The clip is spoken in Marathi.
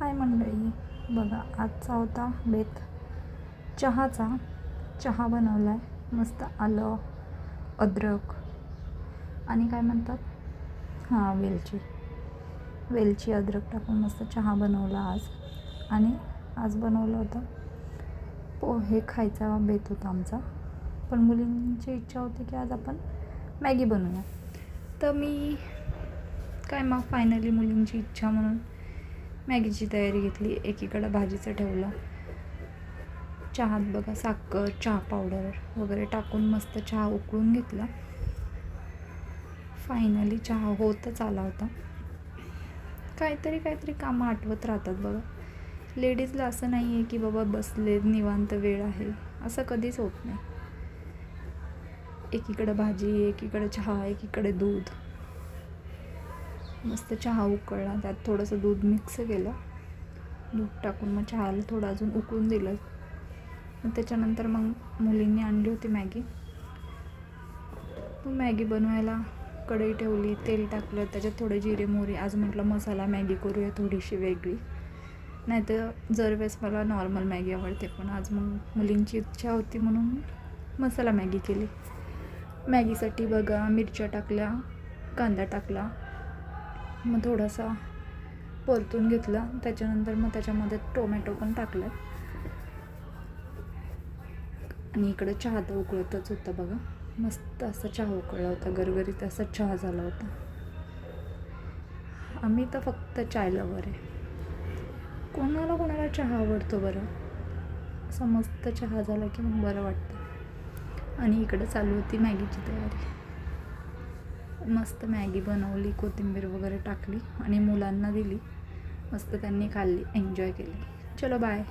हाय मंडळी. बघा आजचा होता बेत. चहाचा. चहा बनवला आहे मस्त आलं. अद्रक. आणि काय म्हणतात? हां वेलची. वेलची अद्रक टाकून मस्त चहा बनवला आज. आणि आज बनवलं होतं. पोहे खायचा बेत होता आमचा. पण मुलींची इच्छा होती की आज आपण मॅगी बनवूया. तर मी काय मग फायनली मुलींची इच्छा म्हणून मॅगीची तयारी घेतली एकीकडं भाजीचं ठेवलं. चहात बघा साखर चहा पावडर वगैरे टाकून मस्त चहा उकळून घेतला. फायनली चहा होतच आला होता. काहीतरी काहीतरी कामं आठवत राहतात बघा. लेडीजला असं नाही आहे की बाबा बसले निवांत वेळ आहे. असं कधीच होत नाही. एकीकडं भाजी एकीकडं चहा एकीकडे दूध. मस्त चहा उकळला. त्यात थोडंसं दूध मिक्स केलं. दूध टाकून मग चहाला थोडं अजून उकळून दिलं. मग त्याच्यानंतर मग मुलींनी आणली होती मॅगी. मग मॅगी बनवायला कढई ठेवली तेल टाकलं त्याच्यात थोडे जिरे मोहरी. आज म्हटलं मसाला मॅगी करूया थोडीशी वेगळी. नाहीतर जर वेळेस मला नॉर्मल मॅगी आवडते पण आज मग मुलींची इच्छा होती म्हणून मसाला मॅगी केली. मॅगीसाठी बघा मिरच्या टाकल्या कांदा टाकला मग थोडासा परतून घेतला. त्याच्यानंतर मग त्याच्यामध्ये टोमॅटो पण टाकला आणि इकडं चहा तर उकळतच होता बघा. मस्त असा चहा उकळला होता. गरगरीत असा चहा झाला होता. आम्ही तर फक्त चाय लवर आहे. कोणाला कोणाला चहा आवडतो बरं? असं मस्त चहा झाला की मग बरं वाटतं. आणि इकडं चालू होती मॅगीची तयारी. मस्त मॅगी बनवली कोथिंबीर वगैरे टाकली आणि मुलांना दिली. मस्त त्यांनी खाल्ली एन्जॉय केली. चलो बाय